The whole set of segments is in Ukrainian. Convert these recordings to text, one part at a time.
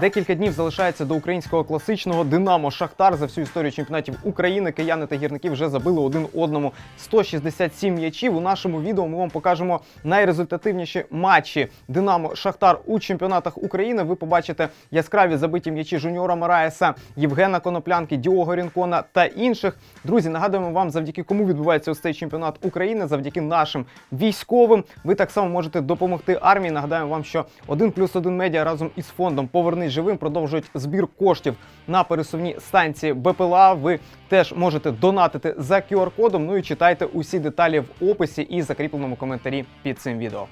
Декілька днів залишається до українського класичного Динамо Шахтар за всю історію чемпіонатів України. Кияни та гірники вже забили один одному 167 м'ячів. У нашому відео ми вам покажемо найрезультативніші матчі Динамо Шахтар у чемпіонатах України. Ви побачите яскраві забиті м'ячі Жуніора Мараєса, Євгена Коноплянки, Діого Рінкона та інших. Друзі, нагадуємо вам, завдяки кому відбувається ось цей чемпіонат України, завдяки нашим військовим. Ви так само можете допомогти армії. Нагадаємо вам, що 1 плюс 1 медіа разом із фондом Повернись живим продовжують збір коштів на пересувні станції БПЛА. Ви теж можете донатити за QR-кодом. Ну і читайте усі деталі в описі і закріпленому коментарі під цим відео.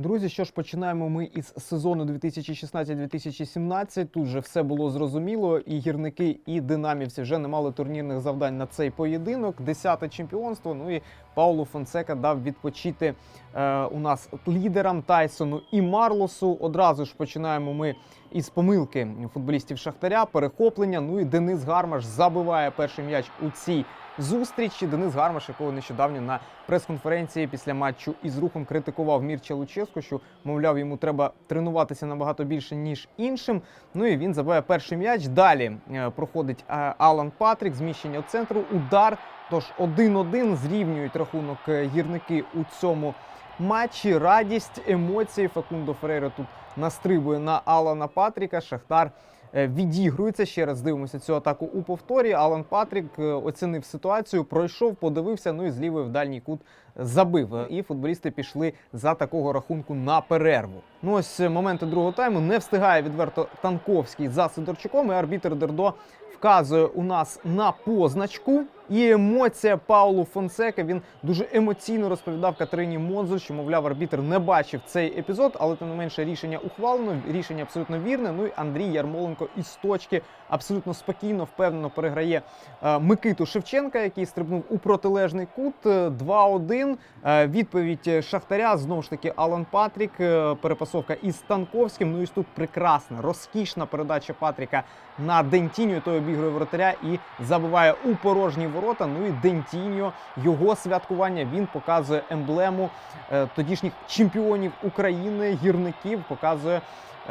Друзі, що ж починаємо ми із сезону 2016-2017. Тут же все було зрозуміло. І гірники, і динамівці вже не мали турнірних завдань на цей поєдинок. Десяте чемпіонство. Ну і Паулу Фонсека дав відпочити е, у нас лідерам Тайсону і Марлосу. Одразу ж починаємо ми із помилки футболістів Шахтаря, перехоплення. Ну і Денис Гармаш забиває перший м'яч у цій зустрічі. Денис Гармаш, якого нещодавно на прес-конференції після матчу із рухом критикував Мірча Луческу, що мовляв йому треба тренуватися набагато більше ніж іншим. Ну і він забиває перший м'яч. Далі е, проходить е, Алан Патрік, зміщення центру, удар. Тож 1-1 зрівнюють рахунок е, гірники у цьому матчі. Радість, емоції. Факундо Ферейра тут настрибує на Алана Патріка. Шахтар е, відігрується. Ще раз дивимося цю атаку у повторі. Алан Патрік е, оцінив ситуацію, пройшов, подивився. Ну і з в дальній кут забив. І футболісти пішли за такого рахунку на перерву. Ну ось е, моменти другого тайму не встигає відверто Танковський за Сидорчуком. І арбітр Дердо вказує у нас на позначку. І емоція Паулу Фонсека. Він дуже емоційно розповідав Катерині Монзу, що мовляв, арбітр не бачив цей епізод, але тим не менше рішення ухвалено. Рішення абсолютно вірне. Ну і Андрій Ярмоленко із точки абсолютно спокійно, впевнено переграє е, Микиту Шевченка, який стрибнув у протилежний кут. Е, 2-1. Е, Відповідь Шахтаря знову ж таки Алан Патрік. е, Перепасовка із Станковським. Ну і тут прекрасна, розкішна передача Патріка на Дентіньо. Той обігрує вратаря і забиває у порожні ворота. Ну і Дентіньо, його святкування. Він показує емблему е, тодішніх чемпіонів України, гірників. Показує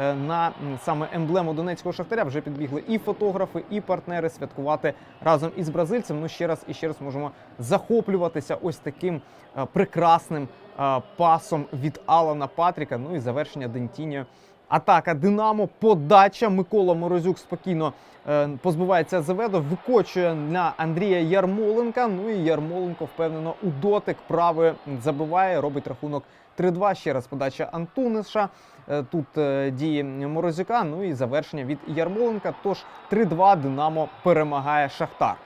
е, на саме емблему Донецького шахтаря. Вже підбігли і фотографи, і партнери святкувати разом із бразильцем. Ну ще раз і ще раз можемо захоплюватися ось таким е, прекрасним пасом від Алана Патріка. Ну і завершення Дентіньо. Атака Динамо, подача. Микола Морозюк спокійно е, позбувається Азеведо, викочує на Андрія Ярмоленка. Ну і Ярмоленко впевнено у дотик правою забиває, робить рахунок 3-2. Ще раз подача Антуниша. Е, Тут е, дії Морозюка. Ну і завершення від Ярмоленка. Тож 3-2 Динамо перемагає Шахтар.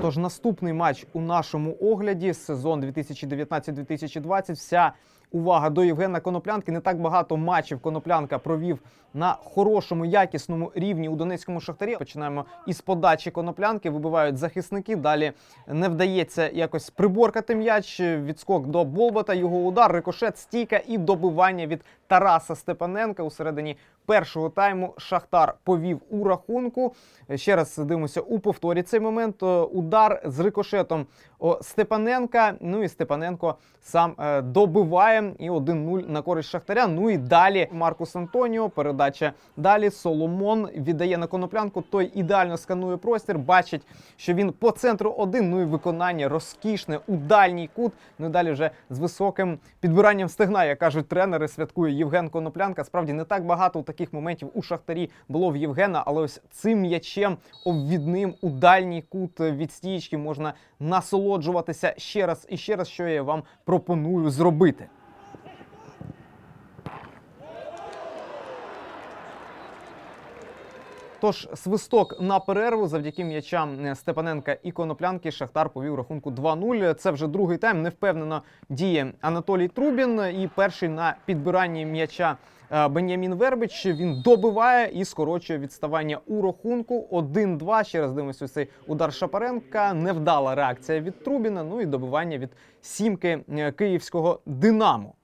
Тож наступний матч у нашому огляді сезон 2019-2020. Вся увага до Євгена Коноплянки. Не так багато матчів Коноплянка провів на хорошому, якісному рівні у Донецькому шахтарі. Починаємо із подачі коноплянки. Вибивають захисники. Далі не вдається якось приборкати м'яч. Відскок до Болбота, його удар, рикошет, стійка і добивання від Тараса Степаненка у середині першого тайму. Шахтар повів у рахунку. Ще раз дивимося у повторі цей момент. Е, Удар з рикошетом Степаненка. Ну і Степаненко сам е, добиває і 1-0 на користь Шахтаря. Ну і далі Маркус Антоніо. Передача далі. Соломон віддає на коноплянку. Той ідеально сканує простір. Бачить, що він по центру один. Ну і виконання розкішне у дальній кут. Ну і далі вже з високим підбиранням стегна, як кажуть тренери, святкує Євген Коноплянка. Справді не так багато таких моментів у Шахтарі було в Євгена, але ось цим м'ячем обвідним у дальній кут від стічки можна насолоджуватися ще раз і ще раз, що я вам пропоную зробити. Тож свисток на перерву завдяки м'ячам е, Степаненка і Коноплянки Шахтар повів рахунку 2-0. Це вже другий тайм. Невпевнено діє Анатолій Трубін. І перший на підбиранні м'яча е, Бенямін Вербич. Він добиває і скорочує відставання у рахунку. 1-2. Ще раз дивимося цей удар Шапаренка. Невдала реакція від Трубіна. Ну і добивання від сімки е, київського Динамо.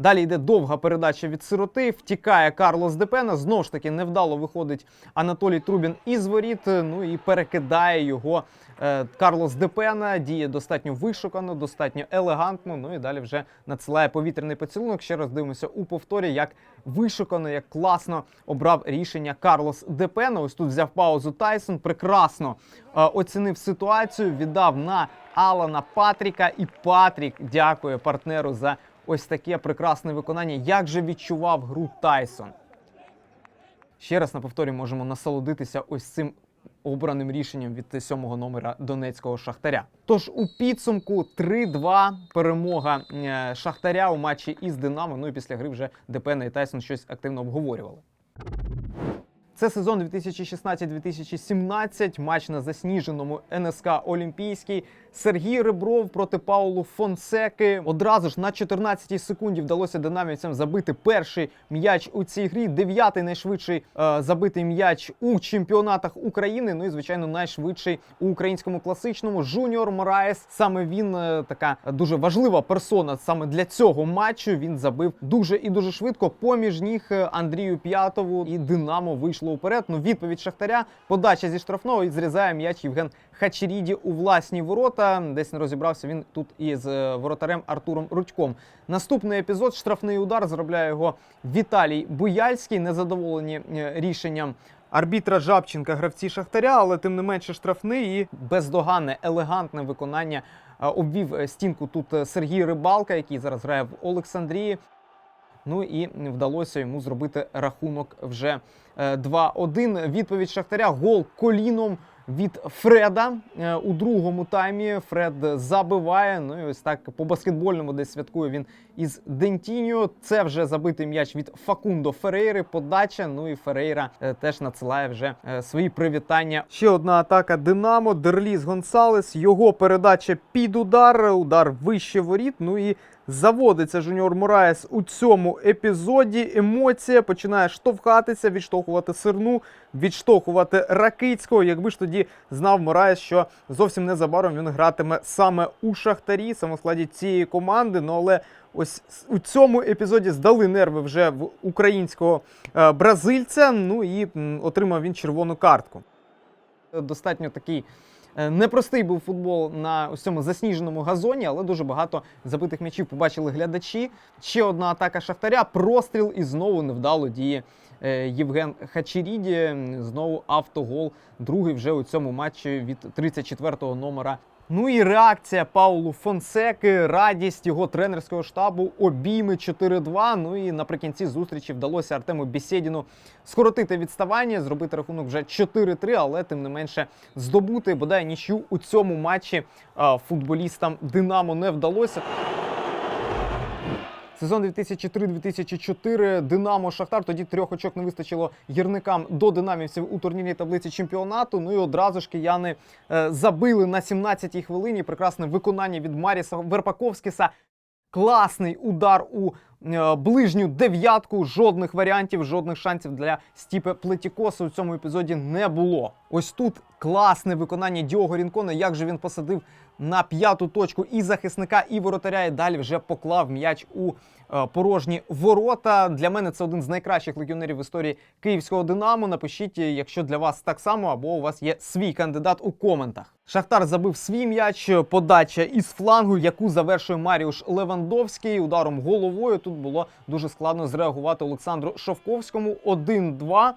Далі йде довга передача від сироти. Втікає Карлос Депена. Знову ж таки невдало виходить Анатолій Трубін із воріт. Ну і перекидає його е, Карлос Депена. Діє достатньо вишукано, достатньо елегантно. Ну і далі вже надсилає повітряний поцілунок. Ще раз дивимося у повторі, як вишукано, як класно обрав рішення Карлос Депена. Ось тут взяв паузу Тайсон. Прекрасно е, оцінив ситуацію, віддав на Алана Патріка. І Патрік дякує партнеру за ось таке прекрасне виконання. Як же відчував гру Тайсон? Ще раз на повторі можемо насолодитися ось цим обраним рішенням від сьомого номера донецького шахтаря. Тож у підсумку 3-2 перемога е, шахтаря у матчі із Динамо. Ну і після гри вже Депена і Тайсон щось активно обговорювали. Це сезон 2016-2017, матч на засніженому НСК Олімпійський. Сергій Ребров проти Паулу Фонсеки. Одразу ж на 14-й секунді вдалося динамівцям забити перший м'яч у цій грі. Дев'ятий найшвидший е, забитий м'яч у чемпіонатах України. Ну і звичайно, найшвидший у українському класичному. Жуніор Мораєс. Саме він е, така дуже важлива персона. Саме для цього матчу він забив дуже і дуже швидко. Поміж ніг е, Андрію П'ятову і Динамо вийшло уперед. Ну, відповідь Шахтаря, подача зі штрафного і зрізає м'яч Євген Хачеріді у власні ворота. Десь не розібрався він тут із е, воротарем Артуром Рудьком. Наступний епізод штрафний удар зробляє його Віталій Буяльський. Незадоволені е, рішенням. Арбітра Жабченка гравці Шахтаря, але тим не менше штрафний і бездоганне, елегантне виконання е, обвів стінку тут Сергій Рибалка, який зараз грає в Олександрії. Ну і вдалося йому зробити рахунок вже е, 2-1. Відповідь Шахтаря. Гол коліном від Фреда е, у другому таймі. Фред забиває. Ну і ось так по баскетбольному десь святкує він із Дентіньо. Це вже забитий м'яч від Факундо Ферейри. Подача. Ну і Ферейра е, теж надсилає вже е, свої привітання. Ще одна атака Динамо. Дерліс Гонсалес. Його передача під удар. Удар вище воріт. Ну і Заводиться Жуніор Мораєс у цьому епізоді. Емоція починає штовхатися, відштовхувати сирну, відштовхувати Ракицького. Якби ж тоді знав Мораєс, що зовсім незабаром він гратиме саме у Шахтарі, саме в складі цієї команди. Ну але ось у цьому епізоді здали нерви вже в українського е, бразильця. Ну і отримав він червону картку. Достатньо такий. Е, Непростий був футбол на ось цьому засніженому газоні, але дуже багато забитих м'ячів побачили глядачі. Ще одна атака Шахтаря, простріл і знову невдало діє е, Євген Хачеріді. Знову автогол. Другий вже у цьому матчі від 34-го номера. Ну і реакція Паулу Фонсеки, радість його тренерського штабу, обійми 4-2. Ну і наприкінці зустрічі вдалося Артему Бісєдіну скоротити відставання, зробити рахунок вже 4-3, але тим не менше здобути бодай нічю у цьому матчі футболістам Динамо не вдалося. Сезон 2003-2004 Динамо Шахтар. Тоді трьох очок не вистачило гірникам до динамівців у турнірній таблиці чемпіонату. Ну і одразу ж кияни е, забили на 17-й хвилині. Прекрасне виконання від Маріса Верпаковськіса. Класний удар у е, ближню дев'ятку. Жодних варіантів, жодних шансів для Стіпе Плетікоса у цьому епізоді не було. Ось тут класне виконання Діого Рінкона. Як же він посадив на п'яту точку і захисника, і воротаря, і далі вже поклав м'яч у е, порожні ворота. Для мене це один з найкращих легіонерів в історії київського Динамо. Напишіть, якщо для вас так само, або у вас є свій кандидат у коментах. Шахтар забив свій м'яч, подача із флангу, яку завершує Маріуш Левандовський ударом головою. Тут було дуже складно зреагувати Олександру Шовковському. 1-2.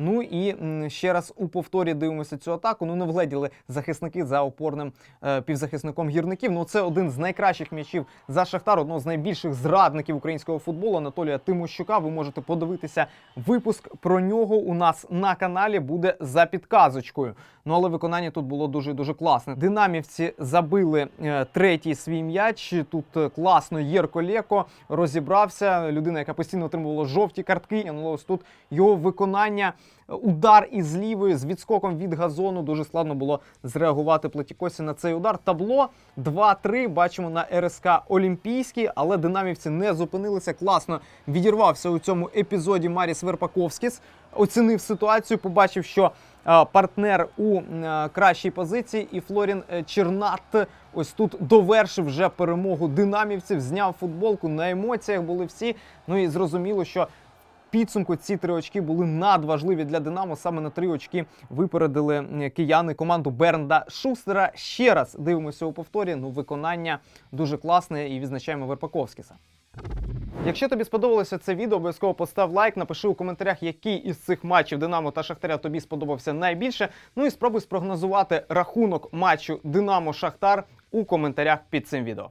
Ну і ще раз у повторі дивимося цю атаку. Ну не вгледіли захисники за опорним е, півзахисником гірників. Ну це один з найкращих м'ячів за Шахтар, одного з найбільших зрадників українського футболу Анатолія Тимощука. Ви можете подивитися випуск про нього у нас на каналі. Буде за підказочкою. Ну але виконання тут було дуже дуже класне. Динамівці забили е, третій свій м'яч. Тут е, класно Єрко Леко розібрався. Людина, яка постійно отримувала жовті картки. Ну ось тут його виконання. Удар із лівої з відскоком від газону. Дуже складно було зреагувати Платікосі на цей удар. Табло 2-3. Бачимо на РСК Олімпійський, але динамівці не зупинилися. Класно відірвався у цьому епізоді Маріс Верпаковськіс. Оцінив ситуацію, побачив, що е, партнер у е, кращій позиції. І Флорін е, Чернат ось тут довершив вже перемогу динамівців, зняв футболку. На емоціях були всі. Ну і зрозуміло, що підсумку ці три очки були надважливі для Динамо. Саме на три очки випередили кияни команду Бернда Шустера. Ще раз дивимося у повторі. Ну, виконання дуже класне і відзначаємо Верпаковськіса. Якщо тобі сподобалося це відео, обов'язково постав лайк, напиши у коментарях, який із цих матчів Динамо та Шахтаря тобі сподобався найбільше. Ну і спробуй спрогнозувати рахунок матчу Динамо Шахтар у коментарях під цим відео.